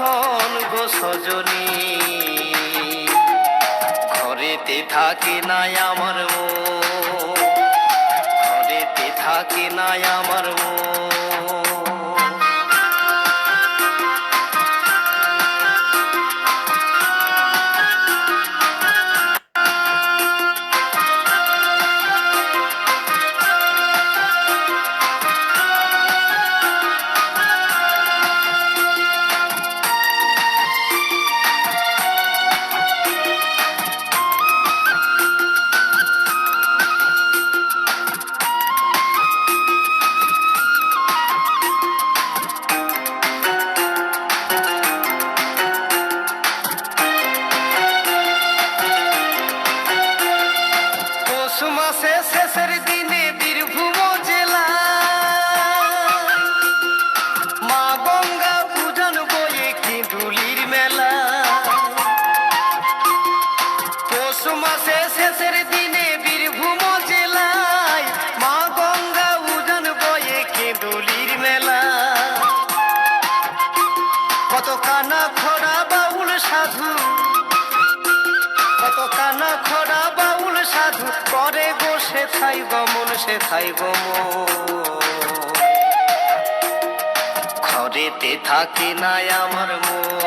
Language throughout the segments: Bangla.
দর্শন গো সজনী। ঘরেতে থাকে না আমার ও ঘরেতে থাকে না আমার মন। পৌষ মাসে শেষের দিনে বীরভূম জেলা। মা গঙ্গা পূজন বয়ে কিঁদুলির মেলা। পৌষ মাসে শেষের দিনে বীরভূম জেলায় মা গঙ্গা উজান বয়ে কেঁদুলির মেলা। কত কানা খরা বাউল সাধু কত কানা খরা বাউল সাধু গো সে থাই গমন সে থাই ঘরেতে থাকে নাই আমার মন।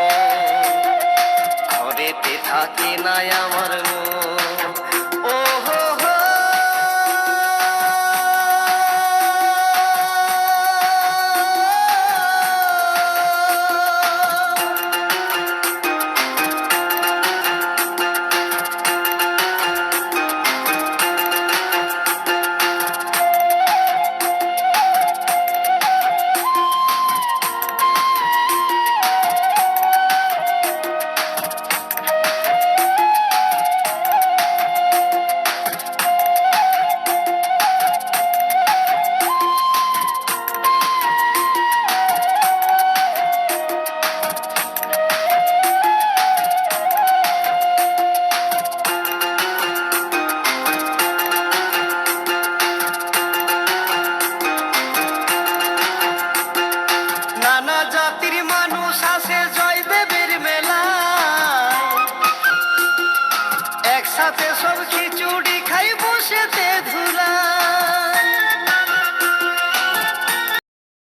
ঘরেতে থাকে নাই আমার মন।